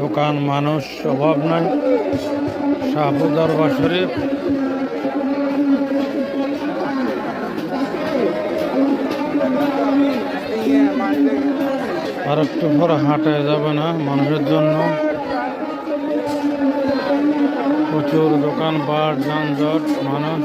দোকান মানুষ অভাব নাই। শাহবু দরবার শরীফ। আর একটু পরে হাঁটে যাবে না মানুষের জন্য। প্রচুর দোকান পাট যানজট মানুষ।